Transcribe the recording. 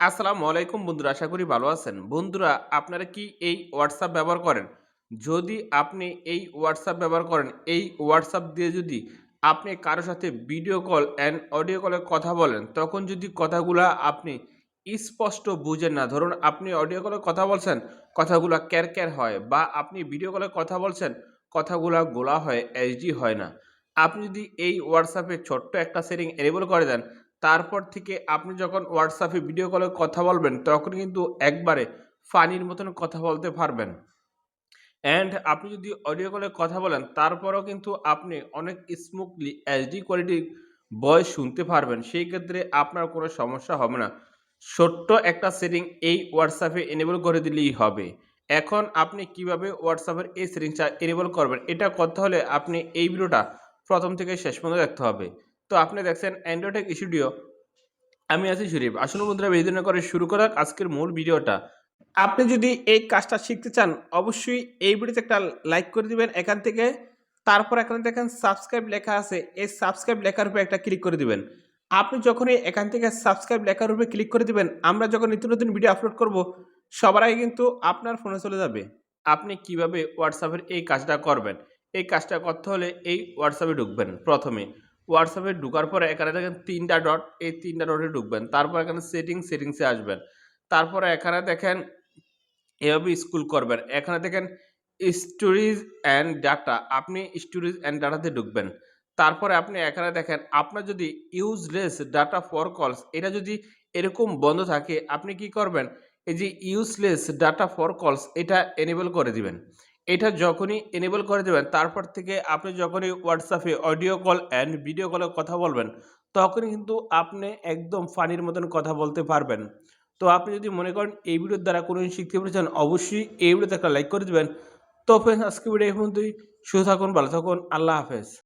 আসসালামু আলাইকুম বন্ধুরা, আশা করি ভালো আছেন। বন্ধুরা, আপনারা কি এই হোয়াটসঅ্যাপ ব্যবহার করেন? যদি আপনি এই হোয়াটসঅ্যাপ ব্যবহার করেন, এই হোয়াটসঅ্যাপ দিয়ে যদি আপনি কারোর সাথে ভিডিও কল অ্যান্ড অডিও কলে কথা বলেন, তখন যদি কথাগুলা আপনি স্পষ্ট বুঝেন না, ধরুন আপনি অডিও কলে কথা বলছেন, কথাগুলা ক্যার ক্যার হয় বা আপনি ভিডিও কলে কথা বলছেন, কথাগুলা গোলা হয় এইচডি হয় না। আপনি যদি এই হোয়াটসঅ্যাপে ছোট্ট একটা সেটিং এনেবল করে দেন তারপর থেকে আপনি যখন হোয়াটসঅ্যাপে ভিডিও কলে কথা বলবেন, তখন কিন্তু একবারে ফানির মতন কথা বলতে পারবেন। অ্যান্ড আপনি যদি অডিও কলে কথা বলেন, তারপরেও কিন্তু আপনি অনেক স্মুথলি এইচডি কোয়ালিটির ভয়েস শুনতে পারবেন। সেই ক্ষেত্রে আপনার কোনো সমস্যা হবে না। ছোট্ট একটা সেটিং এই হোয়াটসঅ্যাপে এনেবল করে দিলেই হবে। এখন আপনি কীভাবে হোয়াটসঅ্যাপের এই সেটিংসটা এনেবল করবেন, এটা করতে হলে আপনি এই ভিডিওটা প্রথম থেকে শেষ পর্যন্ত দেখতে হবে। তো আপনি দেখছেন অ্যান্ড্রয়েড স্টুডিও আমি আছি শরীফ আসুন বন্ধুরা বেশি না করে শুরু করা আজকের মূল ভিডিওটা। আপনি যদি এই কাজটা শিখতে চান, অবশ্যই এই ভিডিওতে একটা লাইক করে দিবেন এখান থেকে। তারপর এখানে দেখেন সাবস্ক্রাইব লেখা আছে। এই সাবস্ক্রাইব লেখার উপরে একটা ক্লিক করে দিবেন। আপনি যখনই এখান থেকে সাবস্ক্রাইব লেখার উপরে ক্লিক করে দিবেন, আমরা যখন নিত্য নতুন ভিডিও আপলোড করব, সবার আগে কিন্তু আপনার ফোনে চলে যাবে। আপনি কীভাবে হোয়াটসঅ্যাপের এই কাজটা করবেন? এই কাজটা করতে হলে এই হোয়াটসঅ্যাপে ঢুকবেন প্রথমে। হোয়াটসঅ্যাপে ঢোকার পরে এখানে দেখেন তিনটা ডট এই তিনটা ডটে ঢুকবেন। তারপর এখানে সেটিং সেটিংসে আসবেন। তারপরে এখানে দেখেন এভাবে স্কুল করবেন। এখানে দেখেন স্টোরিজ অ্যান্ড ডাটা আপনি স্টোরিজ অ্যান্ড ডাটাতে ঢুকবেন। তারপরে আপনি এখানে দেখেন, আপনার যদি ইউজলেস ডাটা ফর কলস এটা যদি এরকম বন্ধ থাকে, আপনি কি করবেন? এই যে ইউজলেস ডাটা ফর কলস এটা এনেবল করে দিবেন। এটা যখনই এনেবল করে দেবেন, তারপর থেকে আপনি যখনই হোয়াটসঅ্যাপে অডিও কল অ্যান্ড ভিডিও কলে কথা বলবেন, তখনই কিন্তু আপনি একদম ফানির মতন কথা বলতে পারবেন। তো আপনি যদি মনে করেন এই ভিডিওর দ্বারা কোনো শিখতে পেরেছেন, অবশ্যই এই ভিডিওতে একটা লাইক করে দেবেন। তো ফ্রেন্ডস আজকে ভিডিও এই পর্যন্তই। সুস্থ থাকুন, ভালো থাকুন, আল্লাহ হাফেজ।